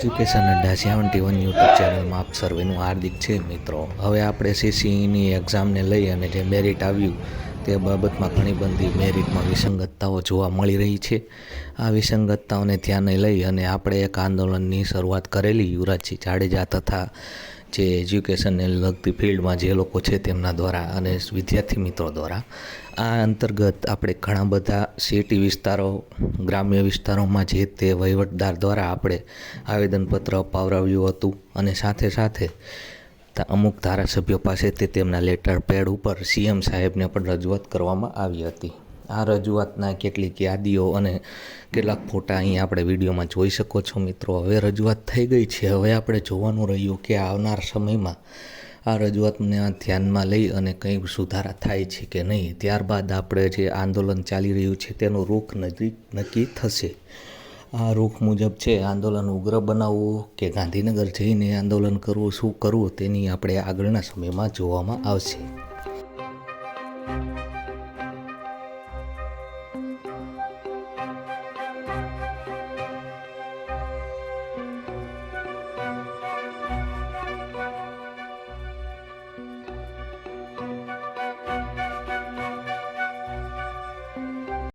Education Adda seventy one YouTube ચેનલમાં આપ સર્વેનું હાર્દિક છે, મિત્રો. હવે આપણે સીસીઈની એક્ઝામને લઈ અને જે મેરિટ આવ્યું તે બાબતમાં ઘણી બધી મેરિટમાં વિસંગતતાઓ જોવા મળી રહી છે. આ વિસંગતતાઓને ધ્યાને લઈ અને આપણે એક આંદોલનની શરૂઆત કરેલી યુવરાજસિંહ જાડેજા તથા જે એજ્યુકેશનને લગતી ફિલ્ડમાં જે લોકો છે તેમના દ્વારા અને વિદ્યાર્થી મિત્રો દ્વારા, આ અંતર્ગત આપણે ઘણા બધા સિટી વિસ્તારો, ગ્રામ્ય વિસ્તારોમાં જે તે વહીવટદાર દ્વારા આપણે આવેદનપત્ર અપાવરાવ્યું હતું અને સાથે સાથે અમુક ધારાસભ્યો પાસેથી તેમના લેટર પેડ ઉપર સીએમ સાહેબને પણ રજૂઆત કરવામાં આવી હતી. આ રજૂઆતના કેટલીક યાદીઓ અને કેટલાક ફોટા અહીં આપણે વિડીયોમાં જોઈ શકો છો મિત્રો. હવે રજૂઆત થઈ ગઈ છે. હવે આપણે જોવાનું રહ્યું કે આવનાર સમયમાં આ રજૂઆતને ધ્યાનમાં લઈ અને કંઈ સુધારા થાય છે કે નહીં. ત્યારબાદ આપણે જે આંદોલન ચાલી રહ્યું છે તેનું રૂખ નજીક નક્કી થશે. આ રૂખ મુજબ છે આંદોલન ઉગ્ર બનાવવું કે ગાંધીનગર જઈને આંદોલન કરવું, શું કરવું તેની આપણે આગળના સમયમાં જોવામાં આવશે. Música